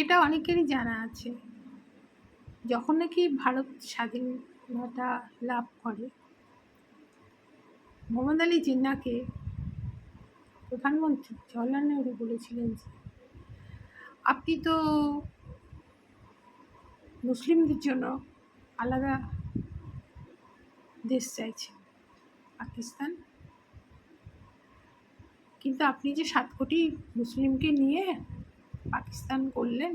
এটা অনেকেরই জানা আছে। যখন নাকি ভারত স্বাধীনতা লাভ করে মোহাম্মদ আলী জিন্নাকে প্রধানমন্ত্রী জওয়াহরলাল নেহরু বলেছিলেন যে, আপনি তো মুসলিমদের জন্য আলাদা দেশ চাইছেন, পাকিস্তান। কিন্তু আপনি যে সাত কোটি মুসলিমকে নিয়ে পাকিস্তান করলেন।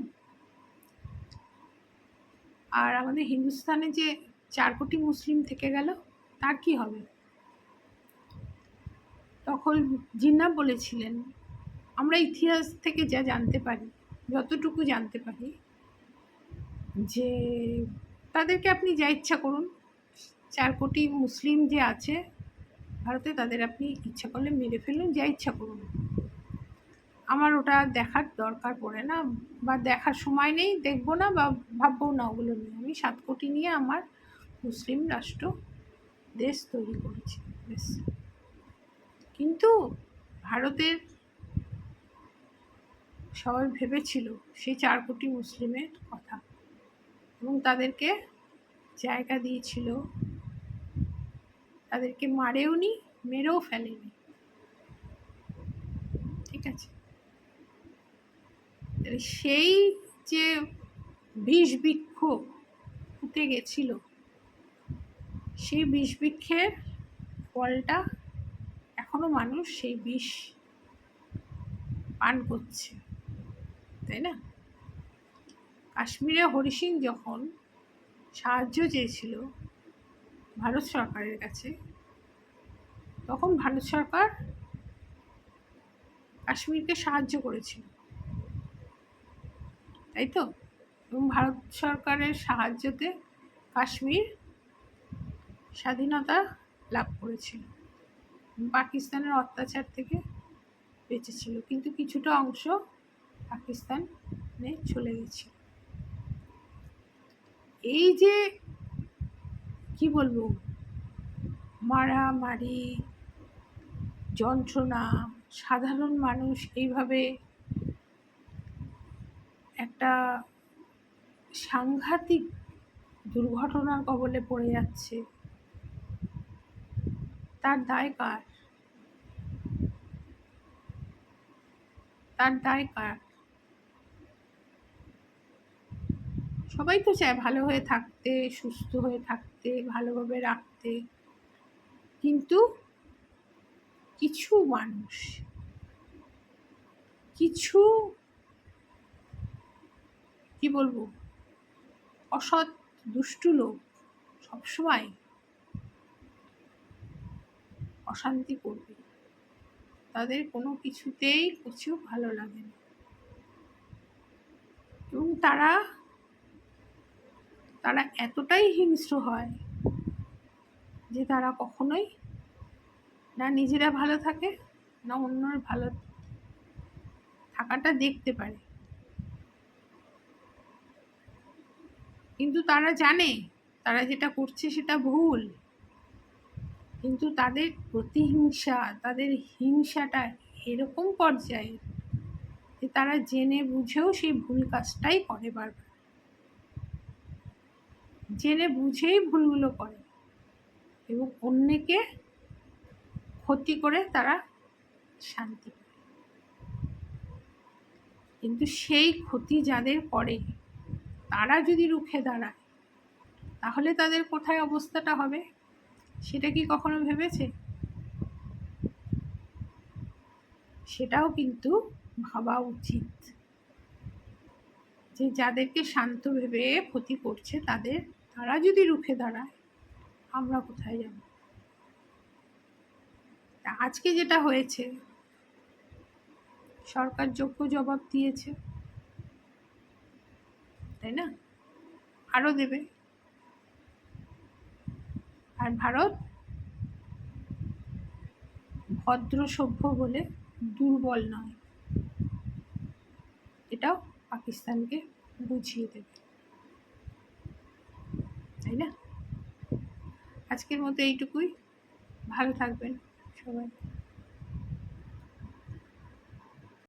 আর আমাদের হিন্দুস্তানে যে চার কোটি মুসলিম থেকে গেল, তার কি হবে? তখন জিন্না বলেছিলেন, আমরা ইতিহাস থেকে যা জানতে পারি, যতটুকু জানতে পারি, যে তাদেরকে আপনি যা ইচ্ছা করুন, চার কোটি মুসলিম যে আছে, ভারতে তাদের আপনি ইচ্ছা করলে মেরে ফেলুন, যা ইচ্ছা করুন। আমার ওটা দেখার দরকার পড়ে না বা দেখার সময় নেই, দেখব না বা ভাববো না ওগুলো নিয়ে। আমি সাত কোটি নিয়ে আমার মুসলিম রাষ্ট্র দেশ তৈরি করেছি বেশ কিন্তু ভারতের সবাই ভেবেছিল সেই চার কোটি মুসলিমের কথা এবং তাদেরকে জায়গা দিয়েছিল। তাদেরকে মারেও নি মেরেও ফেলেনি। ঠিক আছে? সেই যে বিষ বৃক্ষ ফুটে গেছিল সেই বিষ বৃক্ষের ফলটা এখনও মানুষ সেই বিষ পান করছে, তাই না? কাশ্মীরে হরি সিং যখন সাহায্য চেয়েছিল ভারত সরকারের কাছে, তখন ভারত সরকার কাশ্মীরকে সাহায্য করেছিল। তাই তো? এবং ভারত সরকারের সাহায্যতে কাশ্মীর স্বাধীনতা লাভ করেছিল। পাকিস্তানের অত্যাচার থেকে বেঁচেছিল। কিন্তু কিছুটা অংশ পাকিস্তানে চলে গেছে। এই যে, কি বলব? মারামারি, যন্ত্রণা, সাধারণ মানুষ এইভাবে একটা সাংঘাতিক দুর্ঘটনার কবলে পড়ে যাচ্ছে। তার দায় কার? তার দায় কার? সবাই তো চায় ভালো হয়ে থাকতে, সুস্থ হয়ে থাকতে, ভালোভাবে রাখতে। কিন্তু কিছু মানুষ, কিছু কি বলব? অসৎ, দুষ্টু লোক সবসময় অশান্তি করবে। তাদের কোনো কিছুতেই কিছু ভালো লাগে না। এবং তারা তারা এতটাই হিংস্র হয় যে তারা কখনোই না নিজেরা ভালো থাকে, না অন্যর ভালো থাকাটা দেখতে পারে। কিন্তু তারা জানে, তারা যেটা করছে সেটা ভুল। কিন্তু তাদের প্রতিহিংসা, তাদের হিংসাটা এরকম পর্যায়ে যে তারা জেনে বুঝেও সেই ভুল কাজটাই করে বারবার। জেনে বুঝেই ভুলগুলো করে এবং অন্যকে ক্ষতি করে তারা শান্তি পায়। কিন্তু সেই ক্ষতি যাদের করে তারা যদি রুখে দাঁড়ায়, তাহলে তাদের কোথায় অবস্থাটা হবে? সেটা কি কখনো ভেবেছে? সেটাও কিন্তু ভাবা উচিত। যে যাদেরকে শান্ত ভেবে ক্ষতি করছে তাদের, তারা যদি রুখে দাঁড়ায়, আমরা কোথায় যাব? আজকে যেটা হয়েছে, সরকার যোগ্য জবাব দিয়েছে। তাই না? আরও দেবে। আর ভারত ভদ্র সভ্য বলে দুর্বল নয়। এটাও পাকিস্তানকে বুঝিয়ে দেবে। তাই না? আজকের মতো এইটুকুই। ভালো থাকবেন সবাই।